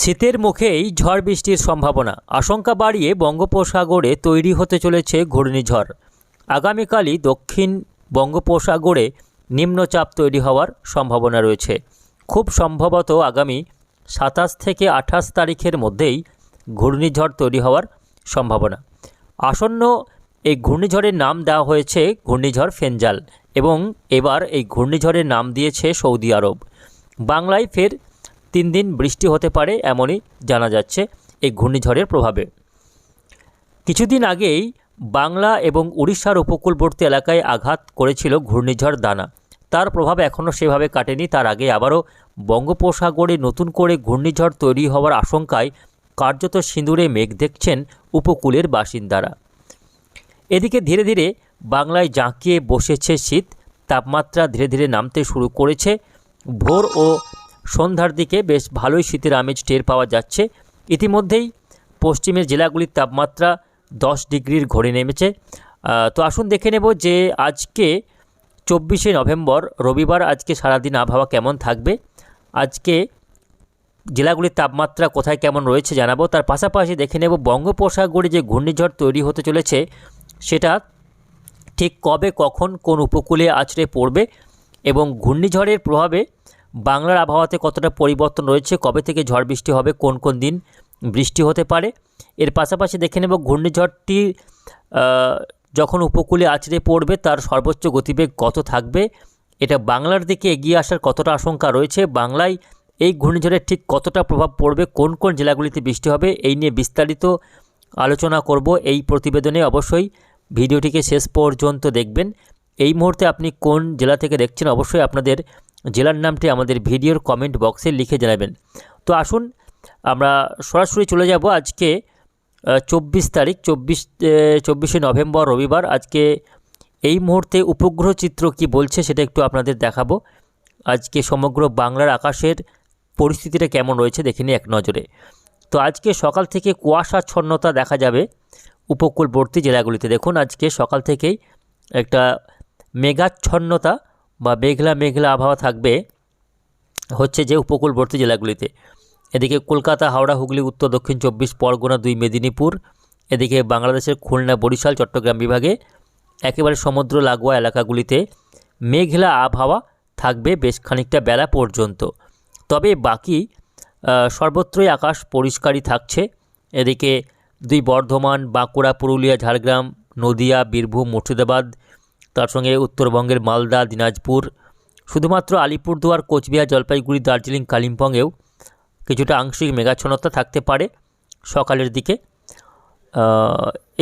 শীতের মুখেই ঝড় বৃষ্টির সম্ভাবনা। আশঙ্কা বাড়িয়ে বঙ্গোপসাগরে তৈরি হতে চলেছে ঘূর্ণিঝড়। আগামীকালই দক্ষিণ বঙ্গোপসাগরে নিম্নচাপ তৈরি হওয়ার সম্ভাবনা রয়েছে। খুব সম্ভবত আগামী সাতাশ থেকে আঠাশ তারিখের মধ্যেই ঘূর্ণিঝড় তৈরি হওয়ার সম্ভাবনা। আসন্ন এই ঘূর্ণিঝড়ের নাম দেওয়া হয়েছে ঘূর্ণিঝড় ফেঞ্জাল এবং এবার এই ঘূর্ণিঝড়ের নাম দিয়েছে সৌদি আরব। বাংলায় ফের তিন দিন বৃষ্টি হতে পারে এমনই জানা যাচ্ছে এই ঘূর্ণিঝড়ের প্রভাবে। কিছুদিন আগেই বাংলা এবং উড়িষ্যার উপকূলবর্তী এলাকায় আঘাত করেছিল ঘূর্ণিঝড় দানা। তার প্রভাব এখনও সেভাবে কাটেনি, তার আগে আবারও বঙ্গোপসাগরে নতুন করে ঘূর্ণিঝড় তৈরি হওয়ার আশঙ্কায় কার্যত সিঁদুরে মেঘ দেখছেন উপকূলের বাসিন্দারা। এদিকে ধীরে ধীরে বাংলায় জাঁকিয়ে বসেছে শীত, তাপমাত্রা ধীরে ধীরে নামতে শুরু করেছে। ভোর ও সন্ধ্যার দিকে বেশ ভালোই শীতের আমেজ টের পাওয়া যাচ্ছে। ইতিমধ্যেই পশ্চিমের জেলাগুলির তাপমাত্রা দশ ডিগ্রির ঘরে নেমেছে। তো আসুন দেখে নেব যে আজকে চব্বিশে নভেম্বর, রবিবার আজকে সারাদিন আবহাওয়া কেমন থাকবে? আজকে জেলাগুলির তাপমাত্রা কোথায় কেমন রয়েছে জানাব। তার পাশাপাশি দেখে নেব বঙ্গোপসাগরে যে ঘূর্ণিঝড় তৈরি হতে চলেছে, সেটা ঠিক কবে, কখন, কোন উপকূলে আছড়ে পড়বে এবং ঘূর্ণিঝড়ের প্রভাবে বাংলার আবহাওয়াতে কতটা পরিবর্তন রয়েছে, কবে থেকে ঝড় বৃষ্টি হবে, কোন কোন দিন বৃষ্টি হতে পারে। এর পাশাপাশি দেখে নেব, ঘূর্ণিঝড়টি যখন উপকূলে আছড়ে পড়বে, তার সর্বোচ্চ গতিবেগ কত থাকবে? এটা বাংলার দিকে এগিয়ে আসার কতটা আশঙ্কা রয়েছে? বাংলায় এই ঘূর্ণিঝড়ের ঠিক কতটা প্রভাব পড়বে? কোন কোন জেলাগুলিতে বৃষ্টি হবে? এই নিয়ে বিস্তারিত আলোচনা করব এই প্রতিবেদনে। অবশ্যই ভিডিওটিকে শেষ পর্যন্ত দেখবেন। এই মুহূর্তে আপনি কোন জেলা থেকে দেখছেন, অবশ্যই আপনাদের জেলার নামটি আমাদের ভিডিওর কমেন্ট বক্সে লিখে জানাবেন। তো আসুন, আমরা সরাসরি চলে যাব আজকে চব্বিশ তারিখ, চব্বিশ চব্বিশে নভেম্বর, রবিবার। আজকে এই মুহূর্তে উপগ্রহ চিত্র কি বলছে সেটা একটু আপনাদের দেখাবো। আজকে সমগ্র বাংলার আকাশের পরিস্থিতিটা কেমন রয়েছে দেখে নিই এক নজরে। তো আজকে সকাল থেকে কুয়াশাচ্ছন্নতা দেখা যাবে উপকূলবর্তী জেলাগুলিতে। দেখুন, আজকে সকাল থেকেই একটা মেঘাচ্ছন্নতা বা মেঘলা মেঘলা আবহাওয়া থাকবে হচ্ছে যে উপকূলবর্তী জেলাগুলিতে। এদিকে কলকাতা, হাওড়া, হুগলি, উত্তর, দক্ষিণ চব্বিশ, পরগনা, দুই মেদিনীপুর, এদিকে বাংলাদেশের খুলনা, বরিশাল, চট্টগ্রাম বিভাগে একেবারে সমুদ্র লাগোয়া এলাকাগুলিতে মেঘলা আবহাওয়া থাকবে বেশ খানিকটা বেলা পর্যন্ত। তবে বাকি সর্বত্রই আকাশ পরিষ্কারই থাকছে। এদিকে দুই বর্ধমান, বাঁকুড়া, পুরুলিয়া, ঝাড়গ্রাম, নদিয়া, বীরভূম, মুর্শিদাবাদ তার সঙ্গে উত্তরবঙ্গের মালদা, দিনাজপুর, শুধুমাত্র আলিপুরদুয়ার, কোচবিহার, জলপাইগুড়ি, দার্জিলিং, কালিম্পংয়েও কিছুটা আংশিক মেঘাচ্ছন্নতা থাকতে পারে সকালের দিকে।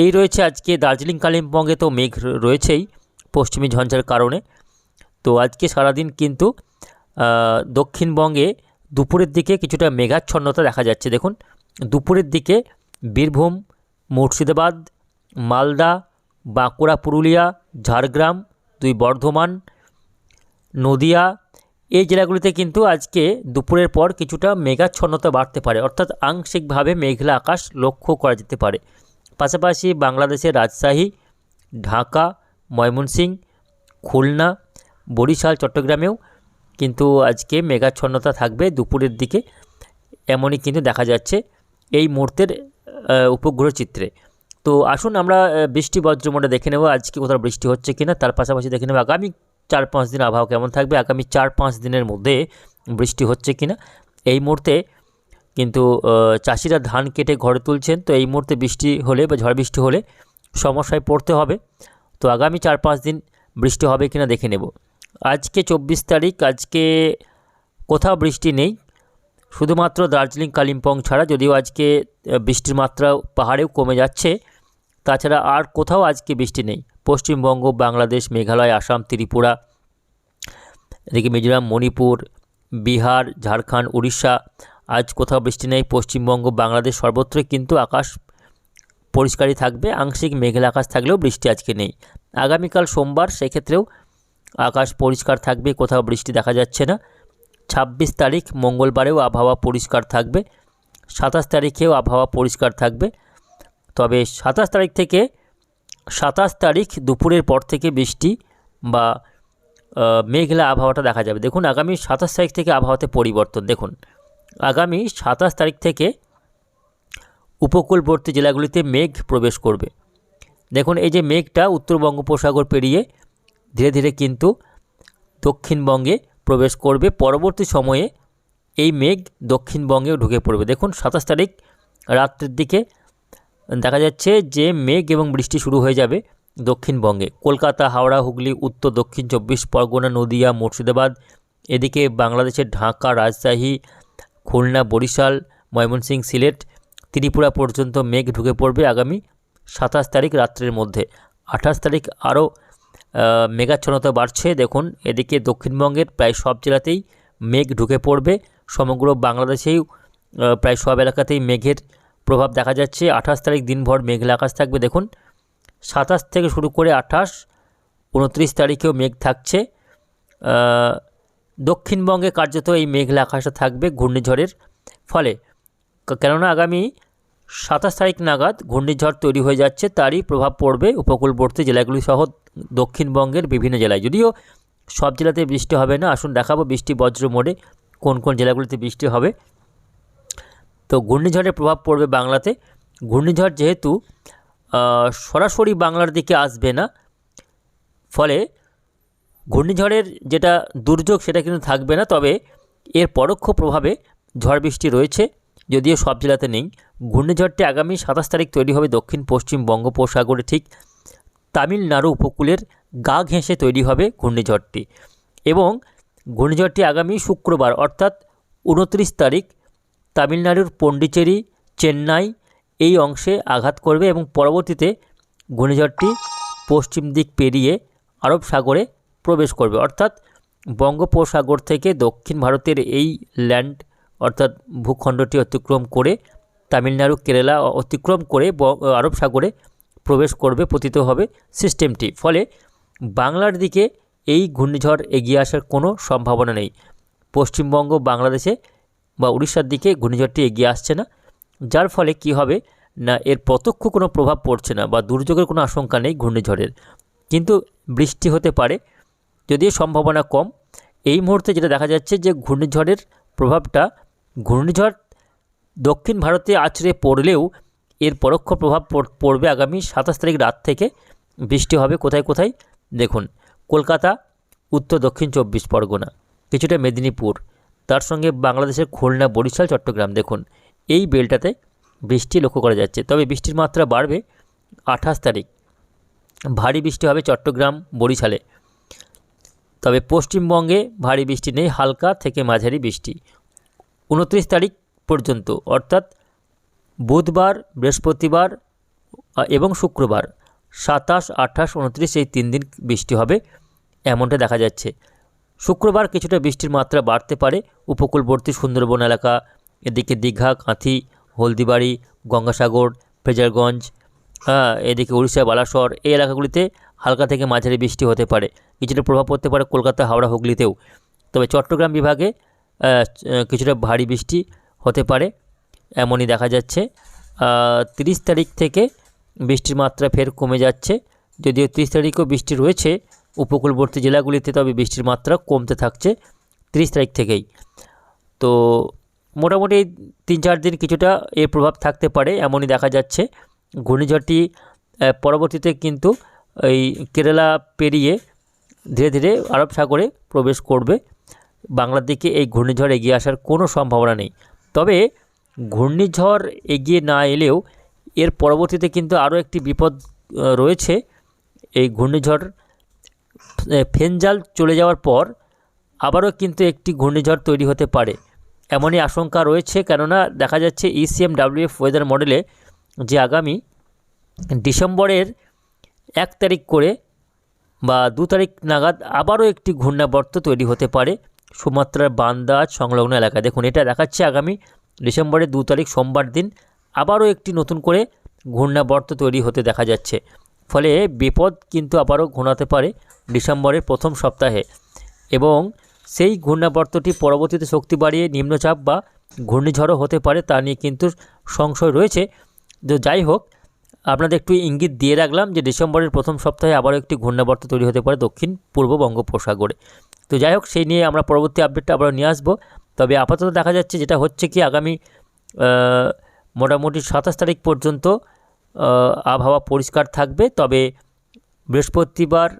এই রয়েছে আজকে দার্জিলিং, কালিম্পংয়ে তো মেঘ রয়েছেই পশ্চিমী ঝঞ্ঝার কারণে। তো আজকে সারাদিন কিন্তু দক্ষিণবঙ্গে দুপুরের দিকে কিছুটা মেঘাচ্ছন্নতা দেখা যাচ্ছে। দেখুন, দুপুরের দিকে বীরভূম, মুর্শিদাবাদ, মালদা বাঁকুড়া, পুরুলিয়া, ঝাড়গ্রাম, দুই বর্ধমান, নদিয়া, এই জেলাগুলিতে কিন্তু আজকে দুপুরের পর কিছুটা মেঘাচ্ছন্নতা বাড়তে পারে। অর্থাৎ আংশিকভাবে মেঘলা আকাশ লক্ষ্য করা যেতে পারে। পাশাপাশি বাংলাদেশের রাজশাহী, ঢাকা ময়মনসিংহ খুলনা, বরিশাল, চট্টগ্রামেও কিন্তু আজকে মেঘাচ্ছন্নতা থাকবে দুপুরের দিকে। এমনই কিন্তু দেখা যাচ্ছে এই মুহূর্তের উপগ্রহ চিত্রে। তো আসুন আমরা বৃষ্টি বজ্রমোটে দেখে নেব আজকে কোথাও বৃষ্টি হচ্ছে কিনা, তার পাশাপাশি দেখে নেব আগামী চার পাঁচ দিন আবহাওয়া কেমন থাকবে, আগামী চার পাঁচ দিনের মধ্যে বৃষ্টি হচ্ছে কিনা। এই মুহূর্তে কিন্তু চাষিরা ধান কেটে ঘরে তুলছেন, তো এই মুহূর্তে বৃষ্টি হলে বা ঝড় বৃষ্টি হলে সমস্যায় পড়তে হবে। তো আগামী চার পাঁচ দিন বৃষ্টি হবে কিনা দেখে নেব। আজকে চব্বিশ তারিখ, আজকে কোথাও বৃষ্টি নেই, শুধুমাত্র দার্জিলিং, কালিম্পং ছাড়া, যদিও আজকে বৃষ্টির মাত্রা পাহাড়েও কমে যাচ্ছে। তাছাড়া আর কোথাও আজকে বৃষ্টি নেই। পশ্চিমবঙ্গ, বাংলাদেশ, মেঘালয়, আসাম, ত্রিপুরা, এদিকে মিজোরাম, মণিপুর, বিহার, ঝাড়খণ্ড, উড়িষ্যা, আজ কোথাও বৃষ্টি নেই। পশ্চিমবঙ্গ, বাংলাদেশ সর্বত্রই কিন্তু আকাশ পরিষ্কারই থাকবে। আংশিক মেঘলা আকাশ থাকলেও বৃষ্টি আজকে নেই। আগামীকাল সোমবার সেক্ষেত্রেও আকাশ পরিষ্কার থাকবে, কোথাও বৃষ্টি দেখা যাচ্ছে না। ছাব্বিশ তারিখ মঙ্গলবারেও আবহাওয়া পরিষ্কার থাকবে। সাতাশ তারিখেও আবহাওয়া পরিষ্কার থাকবে। তবে সাতাশ তারিখ থেকে, সাতাশ তারিখ দুপুরের পর থেকে বৃষ্টি বা মেঘলা আবহাওয়াটা দেখা যাবে। দেখুন, আগামী সাতাশ তারিখ থেকে আবহাওয়াতে পরিবর্তন। দেখুন, আগামী সাতাশ তারিখ থেকে উপকূলবর্তী জেলাগুলিতে মেঘ প্রবেশ করবে। দেখুন, এই যে মেঘটা উত্তর বঙ্গোপসাগর পেরিয়ে ধীরে ধীরে কিন্তু দক্ষিণবঙ্গে প্রবেশ করবে। পরবর্তী সময়ে এই মেঘ দক্ষিণবঙ্গেও ঢুকে পড়বে। দেখুন, সাতাশ তারিখ রাত্রের দিকে দেখা যাচ্ছে যে মেঘ এবং বৃষ্টি শুরু হয়ে যাবে দক্ষিণবঙ্গে। কলকাতা, হাওড়া, হুগলি, উত্তর, দক্ষিণ চব্বিশ, পরগনা, নদিয়া, মুর্শিদাবাদ, এদিকে বাংলাদেশের ঢাকা, রাজশাহী, খুলনা, বরিশাল, ময়মনসিংহ, সিলেট, ত্রিপুরা পর্যন্ত মেঘ ঢুকে পড়বে আগামী সাতাশ তারিখ রাত্রের মধ্যে। আঠাশ তারিখ আরও মেঘাচ্ছন্নতা বাড়ছে। দেখুন, এদিকে দক্ষিণবঙ্গের প্রায় সব জেলাতেই মেঘ ঢুকে পড়বে। সমগ্র বাংলাদেশেই প্রায় সব এলাকাতেই মেঘের প্রভাব দেখা যাচ্ছে। আঠাশ তারিখ দিনভর মেঘলা আকাশ থাকবে। দেখুন, সাতাশ থেকে শুরু করে আঠাশ, উনত্রিশ তারিখেও মেঘ থাকছে। দক্ষিণবঙ্গে কার্যত এই মেঘলা আকাশটা থাকবে ঘূর্ণিঝড়ের ফলে। কেননা আগামী সাতাশ তারিখ নাগাদ ঘূর্ণিঝড় তৈরি হয়ে যাচ্ছে, তারই প্রভাব পড়বে উপকূলবর্তী জেলাগুলি সহ দক্ষিণবঙ্গের বিভিন্ন জেলায়। যদিও সব জেলাতে বৃষ্টি হবে না, আসুন দেখাবো বৃষ্টি বজ্র মোড়ে কোন কোন জেলাগুলিতে বৃষ্টি হবে। তো ঘূর্ণিঝড়ের প্রভাব পড়বে বাংলাতে। ঘূর্ণিঝড় যেহেতু সরাসরি বাংলার দিকে আসবে না, ফলে ঘূর্ণিঝড়ের যেটা দুর্যোগ সেটা কিন্তু থাকবে না, তবে এর পরোক্ষ প্রভাবে ঝড় বৃষ্টি রয়েছে, যদিও সব জেলাতে নেই। ঘূর্ণিঝড়টি আগামী সাতাশ তারিখ তৈরি হবে দক্ষিণ, পশ্চিম বঙ্গোপসাগরে, ঠিক তামিলনাড়ু উপকূলের গা ঘেঁষে তৈরি হবে ঘূর্ণিঝড়টি। এবং ঘূর্ণিঝড়টি আগামী শুক্রবার, অর্থাৎ উনত্রিশ তারিখ তামিলনাড়ুর পন্ডিচেরি, চেন্নাই এই অংশে আঘাত করবে এবং পরবর্তীতে ঘূর্ণিঝড়টি পশ্চিম দিক পেরিয়ে আরব সাগরে প্রবেশ করবে। অর্থাৎ বঙ্গোপসাগর থেকে দক্ষিণ ভারতের এই ল্যান্ড, অর্থাৎ ভূখণ্ডটি অতিক্রম করে তামিলনাড়ু, কেরালা অতিক্রম করে আরব সাগরে প্রবেশ করবে, পতিত হবে সিস্টেমটি। ফলে বাংলার দিকে এই ঘূর্ণিঝড় এগিয়ে আসার কোনো সম্ভাবনা নেই। পশ্চিমবঙ্গ, বাংলাদেশে বা উড়িষ্যার দিকে ঘূর্ণিঝড়টি এগিয়ে আসছে না, যার ফলে কি হবে না এর প্রত্যক্ষ কোনো প্রভাব পড়ছে না বা দুর্যোগের কোনো আশঙ্কা নেই ঘূর্ণিঝড়ের। কিন্তু বৃষ্টি হতে পারে, যদিও সম্ভাবনা কম। এই মুহূর্তে যেটা দেখা যাচ্ছে যে ঘূর্ণিঝড়ের প্রভাবটা, ঘূর্ণিঝড় দক্ষিণ ভারতে আছড়ে পড়লেও এর পরোক্ষ প্রভাব পড়- পড়বে আগামী সাতাশ তারিখ রাত থেকে। বৃষ্টি হবে কোথায় কোথায়? দেখুন, কলকাতা, উত্তর দক্ষিণ চব্বিশ পরগনা, কিছুটা মেদিনীপুর। তার সঙ্গে বাংলাদেশের খুলনা, বরিশাল, চট্টগ্রাম। দেখুন, এই বেলটাতে বৃষ্টি লক্ষ্য করা যাচ্ছে। তবে বৃষ্টির মাত্রা বাড়বে আঠাশ তারিখ। ভারী বৃষ্টি হবে চট্টগ্রাম, বরিশালে। তবে পশ্চিমবঙ্গে ভারী বৃষ্টি নেই, হালকা থেকে মাঝারি বৃষ্টি। উনত্রিশ তারিখ পর্যন্ত, অর্থাৎ বুধবার, বৃহস্পতিবার এবং শুক্রবার, সাতাশ, আঠাশ, উনত্রিশ এই তিন দিন বৃষ্টি হবে, এমনটা দেখা যাচ্ছে। শুক্রবার কিছুটা বৃষ্টির মাত্রা বাড়তে পারে উপকূলবর্তী সুন্দরবন এলাকা। এদিকে দীঘা, কাঁথি, হলদিবাড়ি, গঙ্গাসাগর ফ্রেজারগঞ্জ হ্যাঁ এদিকে উড়িষ্যা, বালাসর এই এলাকাগুলিতে হালকা থেকে মাঝারি বৃষ্টি হতে পারে। কিছুটা প্রভাব পড়তে পারে কলকাতা, হাওড়া, হুগলিতেও। তবে চট্টগ্রাম বিভাগে কিছুটা ভারী বৃষ্টি হতে পারে এমনই দেখা যাচ্ছে। তিরিশ তারিখ থেকে বৃষ্টির মাত্রা ফের কমে যাচ্ছে। যদিও তিরিশ তারিখও বৃষ্টি রয়েছে উপকূলবর্তী জেলাগুলিতে তবে বৃষ্টির মাত্রা কমতে থাকছে তিরিশ তারিখ থেকেই। তো মোটামুটি তিন চার দিন কিছুটা এর প্রভাব থাকতে পারে, এমনই দেখা যাচ্ছে। ঘূর্ণিঝড়টি পরবর্তীতে কিন্তু এই কেরালা পেরিয়ে ধীরে ধীরে আরব সাগরে প্রবেশ করবে। বাংলার দিকে এই ঘূর্ণিঝড় এগিয়ে আসার কোনো সম্ভাবনা নেই। তবে ঘূর্ণিঝড় এগিয়ে না এলেও এর পরবর্তীতে কিন্তু আরও একটি বিপদ রয়েছে। এই ঘূর্ণিঝড় ফেনজাল চলে যাওয়ার পর আবারও কিন্তু একটি ঘূর্ণিঝড় তৈরি হতে পারে। এমনই আশঙ্কা রয়েছে কেননা দেখা যাচ্ছে E ইসিএম ডাব্লিউএফ ওয়েদার মডেলে যে আগামী ডিসেম্বরের এক তারিখ করে বা দু তারিখ নাগাদ আবারও একটি ঘূর্ণাবর্ত তৈরি হতে পারে। সুমাত্রার বান্দাজ সংলগ্ন এলাকায় দেখুন, এটা দেখাচ্ছে আগামী ডিসেম্বরের দু তারিখ সোমবার দিন আবারও একটি নতুন করে ঘূর্ণাবর্ত তৈরি হতে দেখা যাচ্ছে। ফলে বিপদ কিন্তু আবারও ঘনাতে পারে। ডিসেম্বরের প্রথম সপ্তাহে এবং সেই ঘূর্ণাবর্তটি পরবর্তীতে শক্তি বাড়িয়ে নিম্নচাপ বা ঘূর্ণিঝড়ও হতে পারে তা নিয়ে কিন্তু সংশয় রয়েছে। তো যাই হোক, আপনাদের একটু ইঙ্গিত দিয়ে রাখলাম যে ডিসেম্বরের প্রথম সপ্তাহে আবারও একটি ঘূর্ণাবর্ত তৈরি হতে পারে দক্ষিণ পূর্ব বঙ্গোপসাগরে। তো যাই হোক, সেই নিয়ে আমরা পরবর্তী আপডেটটা আবার নিয়ে আসব। তবে আপাতত দেখা যাচ্ছে যেটা হচ্ছে কি, আগামী মোটামুটি সাতাশ তারিখ পর্যন্ত আবহাওয়া পরিষ্কার থাকবে। তবে বৃহস্পতিবার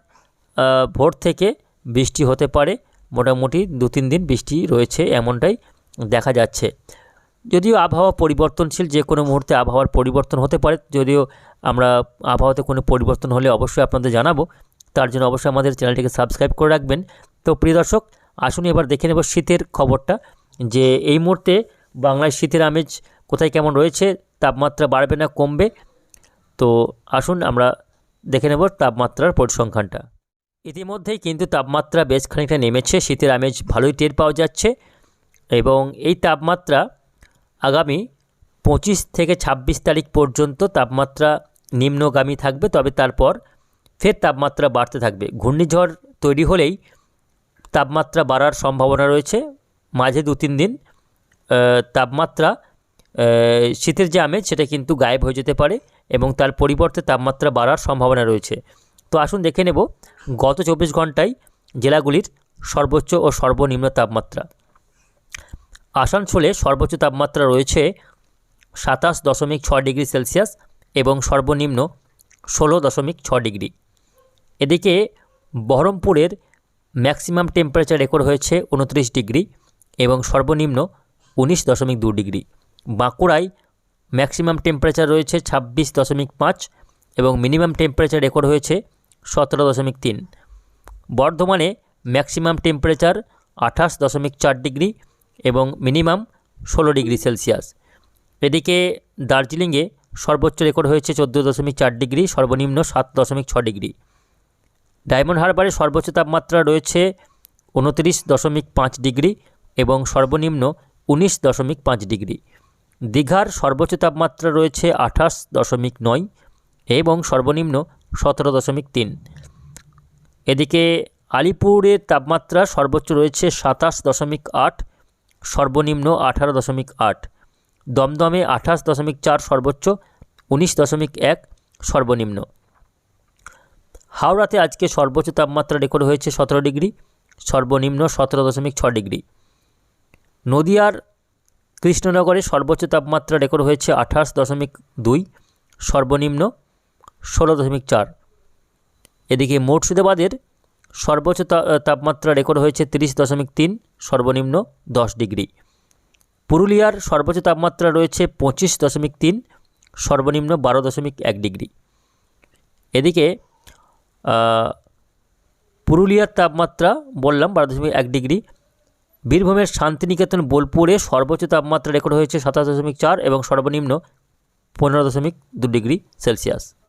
ভোর থেকে বৃষ্টি হতে পারে। মোটামুটি দু তিন দিন বৃষ্টি রয়েছে এমনটাই দেখা যাচ্ছে। যদিও আবহাওয়া পরিবর্তনশীল, যে কোনো মুহূর্তে আবহাওয়ার পরিবর্তন হতে পারে। যদিও আমরা আবহাওয়াতে কোনো পরিবর্তন হলে অবশ্যই আপনাদের জানাব। তার জন্য অবশ্যই আমাদের চ্যানেলটিকে সাবস্ক্রাইব করে রাখবেন। তো প্রিয় দর্শক, আসুন এবার দেখে নেব শীতের খবরটা, যে এই মুহূর্তে বাংলায় শীতের আমেজ কোথায় কেমন রয়েছে, তাপমাত্রা বাড়বে না কমবে। তো আসুন আমরা দেখে নেব তাপমাত্রার পরিসংখ্যানটা। ইতিমধ্যেই কিন্তু তাপমাত্রা বেশ খানিকটা নেমেছে, শীতের আমেজ ভালোই টের পাওয়া যাচ্ছে এবং এই তাপমাত্রা আগামী পঁচিশ থেকে ছাব্বিশ তারিখ পর্যন্ত তাপমাত্রা নিম্নগামী থাকবে, তবে তারপর ফের তাপমাত্রা বাড়তে থাকবে। ঘূর্ণিঝড় তৈরি হলেই তাপমাত্রা বাড়ার সম্ভাবনা রয়েছে। মাঝে দু তিন দিন তাপমাত্রা শীতের যে আমেজ সেটা কিন্তু গায়েব হয়ে যেতে পারে এবং তার পরিবর্তে তাপমাত্রা বাড়ার সম্ভাবনা রয়েছে। তো আসুন দেখে নেব গত চব্বিশ ঘন্টায় জেলাগুলির সর্বোচ্চ ও সর্বনিম্ন তাপমাত্রা। আসানসোলে সর্বোচ্চ তাপমাত্রা রয়েছে সাতাশ দশমিক ছ ডিগ্রি সেলসিয়াস এবং সর্বনিম্ন ষোলো দশমিক ছ ডিগ্রি। এদিকে বহরমপুরের ম্যাক্সিমাম টেম্পারেচার রেকর্ড হয়েছে উনত্রিশ ডিগ্রি এবং সর্বনিম্ন উনিশ দশমিক দু ডিগ্রি। বাঁকুড়ায় ম্যাক্সিমাম টেম্পারেচার রয়েছে ছাব্বিশ দশমিক পাঁচ এবং মিনিমাম টেম্পারেচার রেকর্ড হয়েছে সতেরো দশমিক তিন। বর্ধমানে ম্যাক্সিমাম টেম্পারেচার আঠাশ দশমিক চার ডিগ্রি এবং মিনিমাম ষোলো ডিগ্রি সেলসিয়াস। এদিকে দার্জিলিংয়ে সর্বোচ্চ রেকর্ড হয়েছে চোদ্দ দশমিক চার ডিগ্রি, সর্বনিম্ন সাত দশমিক ছ ডিগ্রি। ডায়মন্ড হারবারে সর্বোচ্চ তাপমাত্রা রয়েছে উনত্রিশ দশমিক পাঁচ ডিগ্রি এবং সর্বনিম্ন উনিশ দশমিক পাঁচ ডিগ্রি। দীঘার সর্বোচ্চ তাপমাত্রা রয়েছে আঠাশ দশমিক নয় এবং সর্বনিম্ন সতেরো দশমিক তিন। এদিকে আলিপুরের তাপমাত্রা সর্বোচ্চ রয়েছে সাতাশ দশমিক আট, সর্বনিম্ন আঠারো দশমিক আট। দমদমে আঠাশ দশমিক চার সর্বোচ্চ, উনিশ দশমিক এক সর্বনিম্ন। হাওড়াতে আজকে সর্বোচ্চ তাপমাত্রা রেকর্ড হয়েছে সতেরো ডিগ্রি, সর্বনিম্ন সতেরো দশমিক ছ ডিগ্রি। নদিয়ার কৃষ্ণনগরে সর্বোচ্চ তাপমাত্রা রেকর্ড হয়েছে আঠাশ দশমিক দুই, সর্বনিম্ন ষোলো দশমিক চার। এদিকে মুর্শিদাবাদের সর্বোচ্চ তাপমাত্রা রেকর্ড হয়েছে তিরিশ দশমিক তিন, সর্বনিম্ন দশ ডিগ্রি। পুরুলিয়ার সর্বোচ্চ তাপমাত্রা রয়েছে পঁচিশ দশমিক তিন, সর্বনিম্ন বারো দশমিক এক ডিগ্রি। এদিকে পুরুলিয়ার তাপমাত্রা বললাম বারো দশমিক এক ডিগ্রি। বীরভূমের শান্তিনিকেতন, বোলপুরে সর্বোচ্চ তাপমাত্রা রেকর্ড হয়েছে সাতাশ দশমিক চার এবং সর্বনিম্ন পনেরো দশমিক দু ডিগ্রি সেলসিয়াস।